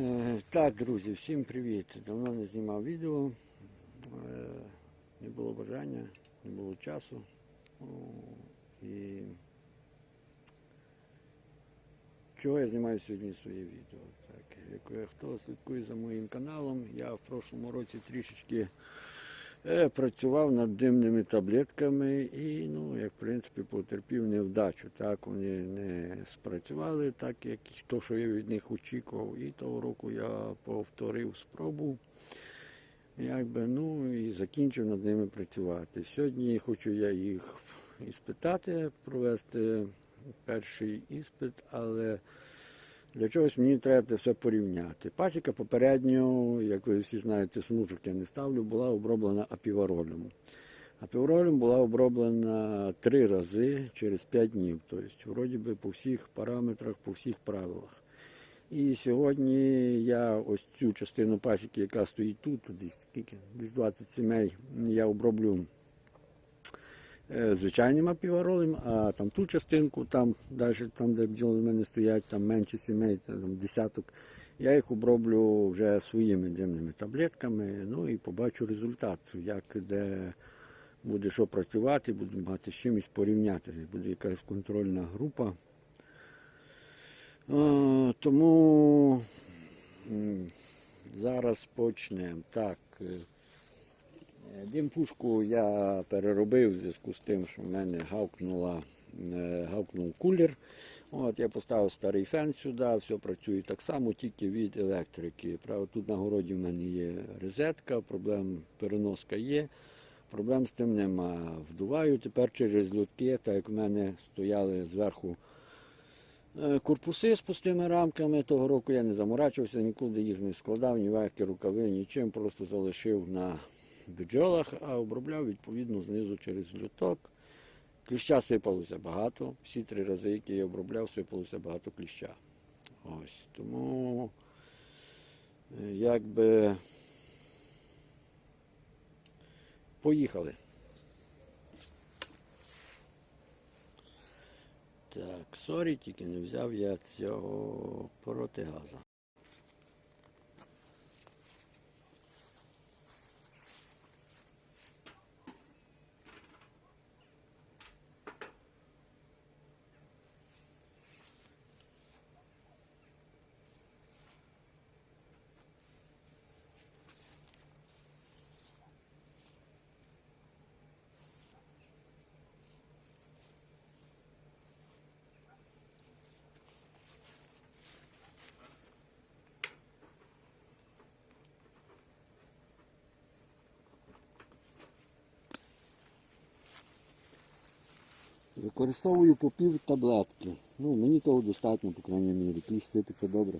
Е, Так, друзі, всім привіт. Давно не знімав відео. Е, Не було бажання, не було часу. І чого я знімаю сьогодні своє відео? Так, хто слідкує за моїм каналом, я в прошлому році трішечки працював над димними таблетками і, ну, як в принципі, потерпів невдачу. Так, вони не спрацювали так, як то, що я від них очікував. І того року я повторив спробу. Якби, ну і закінчив над ними працювати. Сьогодні хочу я їх іспитати, провести перший іспит, але для чогось мені треба це все порівняти. Пасіка попередньо, як ви всі знаєте, смужок я не ставлю, була оброблена апіваролем. Апіваролем була оброблена три рази через 5 днів. Тобто, вроді би, по всіх параметрах, по всіх правилах. І сьогодні я ось цю частину пасіки, яка стоїть тут десь скільки, десь 20 сімей, я оброблю е, звичайним апіваролем, а там ту частинку, там далі, там, де бджоли в мене стоять, там менші сімей, там десяток, я їх оброблю вже своїми димними таблетками, ну і побачу результат, як де буде що працювати, буду мати з чимось порівняти. Буде якась контрольна група. Е, Тому зараз почнемо. Так. Е, Димпушку я переробив в зв'язку з тим, що в мене гавкнула, е, гавкнув кулер. От, я поставив старий фен сюди, все працює так само, тільки від електрики. Правда, тут на городі в мене є розетка, проблем переноска є. Проблем з тим нема. Вдуваю тепер через лютки, так як в мене стояли зверху Е, корпуси з пустими рамками. Того року я не заморачувався, нікуди їх не складав, ні ваки, рукави, нічим, просто залишив на бджолах, а обробляв відповідно знизу через люток. Кліща сипалося багато. Всі три рази, які я обробляв, сипалося багато кліща. Ось. Тому е, якби поїхали. Так, сорі, тільки не взяв я цього протигаза. Використовую попів таблетки. Ну, мені того достатньо, по крайній мірі. Кліщ сипиться добре.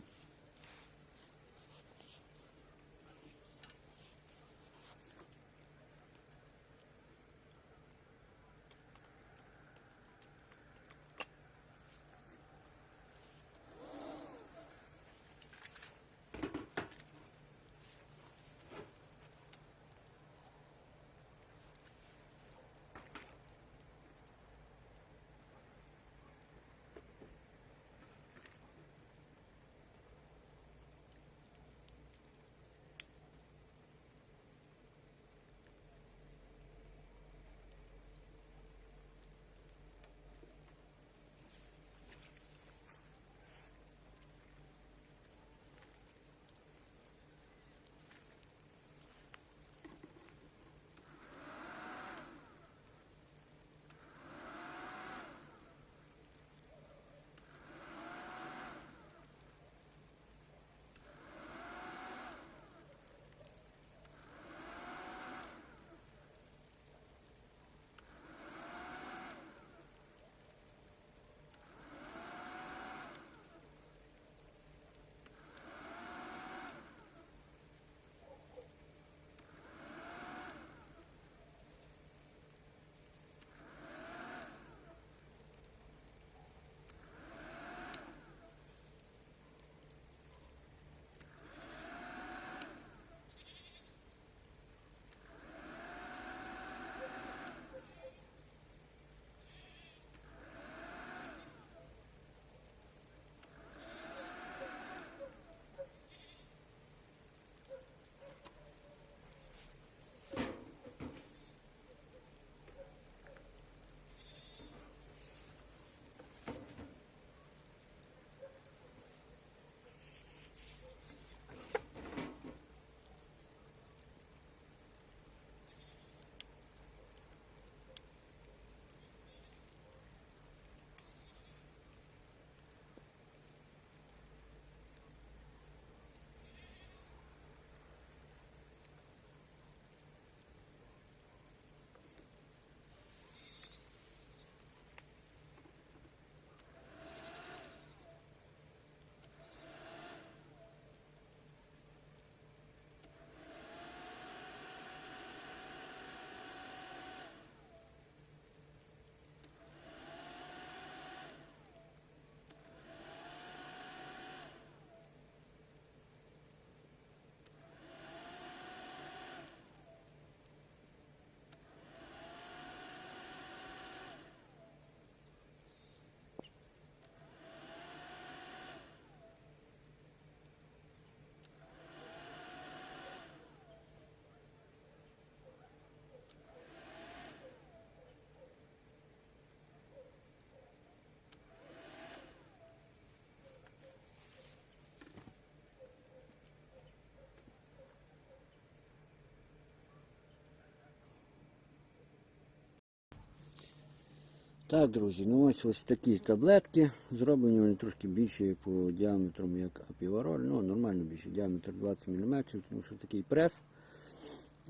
Так, друзі, ну ось ось такі таблетки. Зроблені вони трошки більші по діаметру, як апівароль. Ну, нормально більше, діаметр 20 мм, тому що такий прес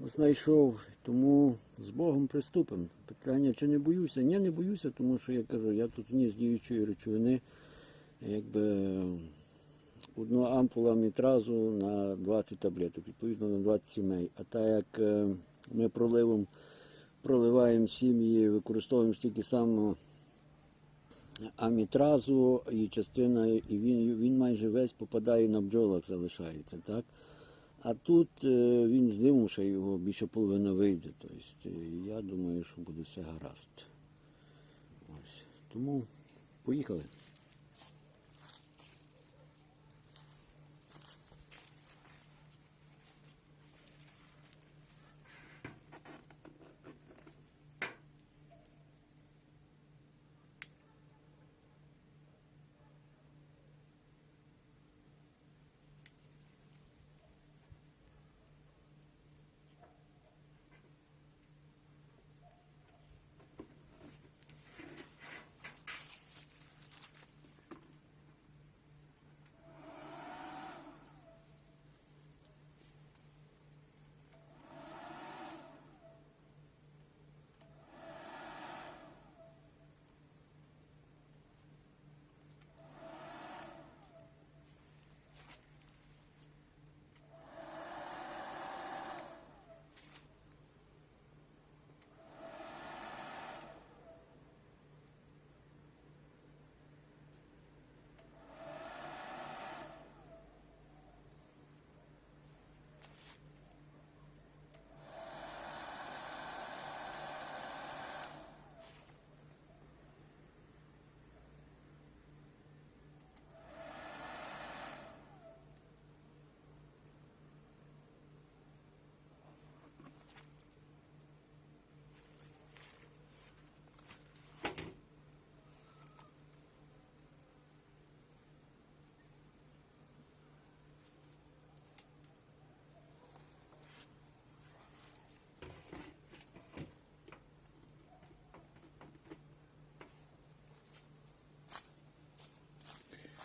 знайшов. Тому з Богом приступимо. Питання, чи не боюся? Ні, не боюся, тому що я кажу, я тут вніс діючої речовини, якби одну ампула мітразу на 20 таблеток, відповідно на 20 сімей. А так як е, ми проливом проливаємо сім'ї, використовуємо стільки само амітразу і частина, і він, він майже весь попадає на бджолах, залишається, так? А тут е, він з димом ще його більше половина вийде. Тобто, я думаю, що буде все гаразд. Ось. Тому поїхали.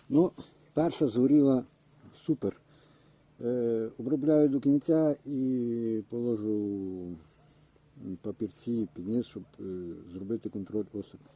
Ну, перша згоріла супер. Е, обробляю до кінця і положу папірці під низ, щоб е, зробити контроль осипу.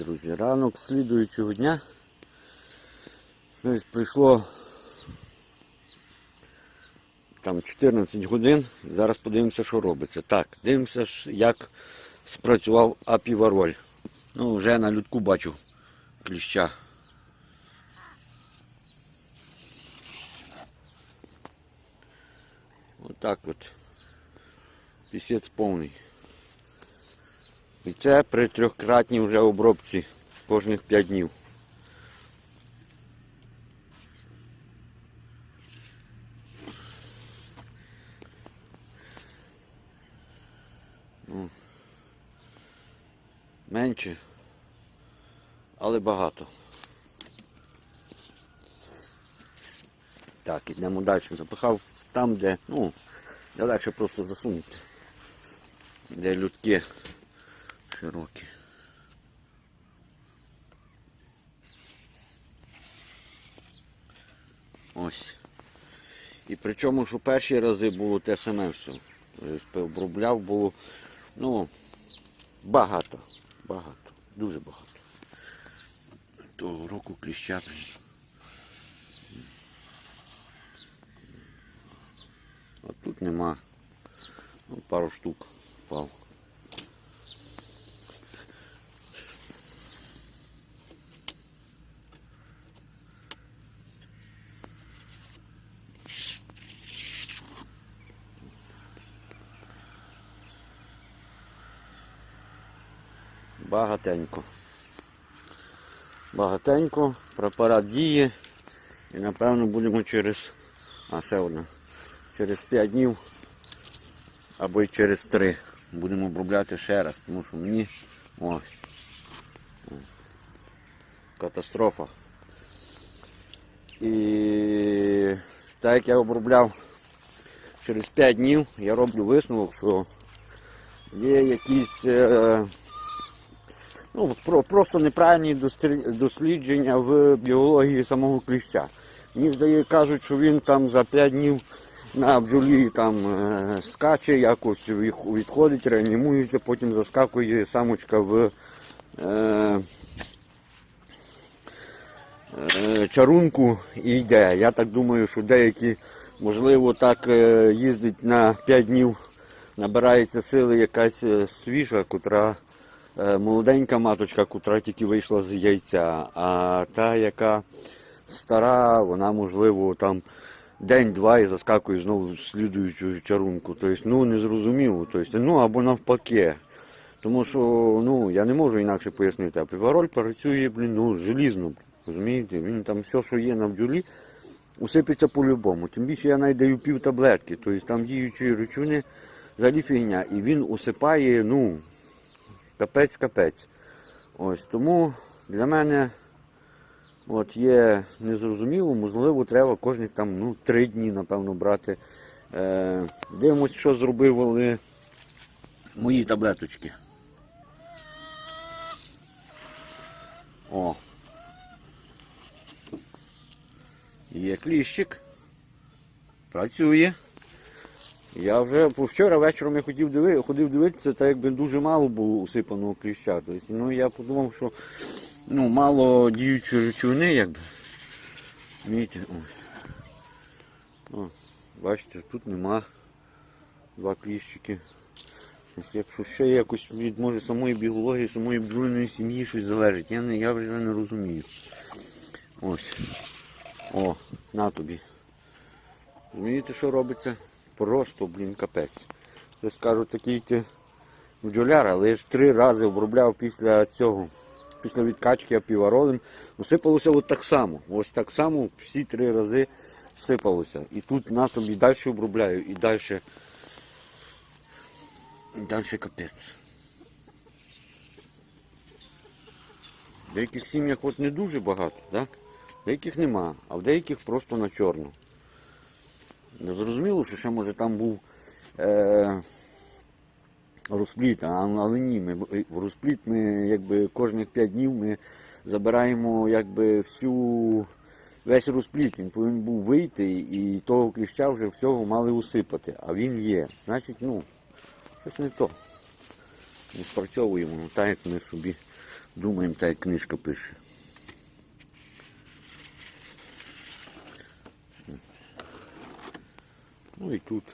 Друзі, ранок слідуючого дня. Тобто прийшло там 14 годин. Зараз подивимося, що робиться. Так, дивимося, як спрацював апівароль. Ну, вже на людку бачу кліща. Отак от. Пісець повний. І це при трьохкратній вже обробці кожних 5 днів. Ну, Менше, але багато. Так, ідемо далі. Запихав там, де, ну, де легше просто засунути. Де людки широкі. Ось. І причому, що перші рази було те саме все. Обробляв було, ну, багато. Багато. Дуже багато. Того року кліща. А тут нема. Ну, пару штук впав. Багатенько. Багатенько, препарат діє. І напевно будемо через, а ще одна, через 5 днів або й через 3 будемо обробляти ще раз, тому що мені ось катастрофа. І так як я обробляв через 5 днів, я роблю висновок, що є якісь е, ну, про, просто неправильні дослідження в біології самого кліща. Мені здає, кажуть, що він там за 5 днів на бджолі там е, скаче, якось відходить, реанімується, потім заскакує самочка в е, е, чарунку і йде. Я так думаю, що деякі, можливо, так е, їздить на 5 днів, набирається сили якась е, свіжа, котра молоденька маточка, котра тільки вийшла з яйця, а та, яка стара, вона можливо там день-два і заскакує знову в слідуючу чарунку. Тобто, ну не зрозуміло. Тобто, ну або навпаки. Тому що ну, я не можу інакше пояснити, а півароль працює, блін, ну, желізно. Розумієте? Він там все, що є на бджолі, усипеться по-любому. Тим більше я навіть даю пів таблетки, тобто там діючі речовини взагалі фігня. І він усипає, ну, капець-капець. Ось тому для мене от є незрозуміло, можливо, треба кожних там ну, три дні, напевно, брати. Е, дивимось, що зробили мої таблеточки. О. Є кліщик. Працює. Я вже вчора вечором я хотів диви, ходив дивитися, так якби дуже мало було усипаного кліща. Тобто, ну, я подумав, що ну, мало діючої речовини, якби. О, бачите, тут нема два кліщики. Ось Якщо ще якось від може самої біології, самої бджолиної сім'ї щось залежить, я, не, я вже не розумію. Ось. О, на тобі. Розумієте, що робиться? Просто, блін, капець. Я скажу, такий ти бджоляр, але я ж три рази обробляв після цього, після відкачки апіваролем. Усипалося от так само. Ось так само всі три рази сипалося. І тут на тобі далі обробляю і далі. І далі капець. В деяких сім'ях от не дуже багато, так? Деяких нема, а в деяких просто на чорну. Зрозуміло, що ще може там був е, розпліт, але ні, ми, в розпліт ми якби кожних 5 днів ми забираємо якби всю весь розпліт. Він повинен був вийти і того кліща вже всього мали усипати. А він є. Значить, ну, щось не то. Не спрацьовуємо, так як ми собі Думаємо, так як книжка пише. Ну і тут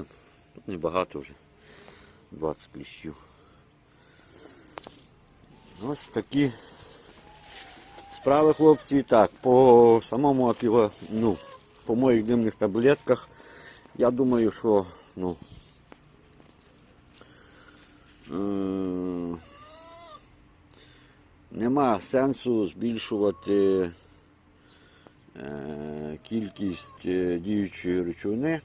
не багато вже. 20 кліщів. Ось такі справи, хлопці. Так, по самому аківа, ну, по моїх димних таблетках, я думаю, що ну, е- нема сенсу збільшувати е- кількість е, діючої речовини.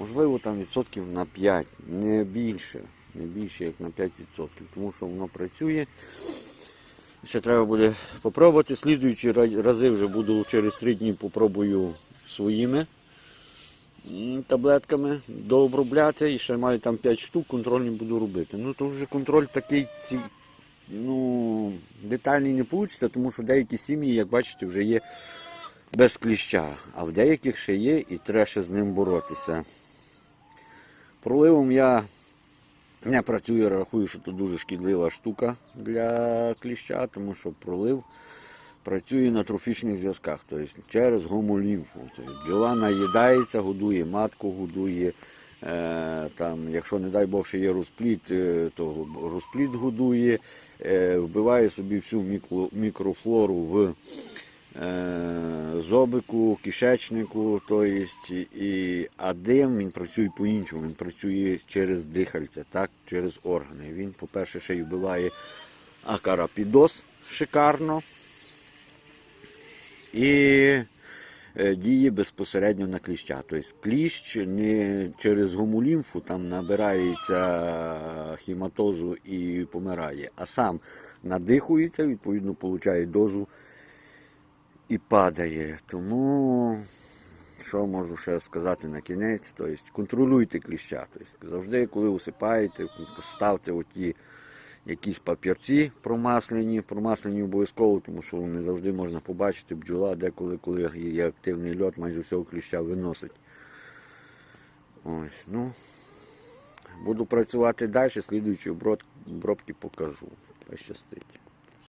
Можливо, там відсотків на 5, не більше, не більше як на 5%, тому що воно працює. Ще треба буде попробувати. Слідуючі рази вже буду через 3 дні попробую своїми таблетками дообробляти. І ще маю там 5 штук, контрольні буду робити. Ну то вже контроль такий ну, детальний не вийде, тому що деякі сім'ї, як бачите, вже є без кліща, а в деяких ще є і треба ще з ним боротися. Проливом я не працюю, рахую, що це дуже шкідлива штука для кліща, тому що пролив працює на трофічних зв'язках, тобто через гомолімфу. Тобто бджола наїдається, годує матку, годує. Е, там, якщо, не дай Бог, ще є розплід, е, то розплід годує, е, вбиває собі всю мікро, мікрофлору в зобику, кишечнику, то єсть, і, а дим він працює по-іншому, він працює через дихальце, так, через органи. Він, по-перше, ще й вбиває акарапідоз шикарно і е, діє безпосередньо на кліща. Тобто кліщ не через гомолімфу там набирається хіматозу і помирає, а сам надихується, відповідно, отримує дозу і падає. Тому, що можу ще сказати на кінець, тобто контролюйте кліща. Тобто, завжди, коли усипаєте, ставте оті якісь папірці промаслені, промаслені обов'язково, тому що не завжди можна побачити бджола, деколи, коли є активний льот, майже всього кліща виносить. Ось, ну, буду працювати далі, слідуючі обробки покажу. Пощастить.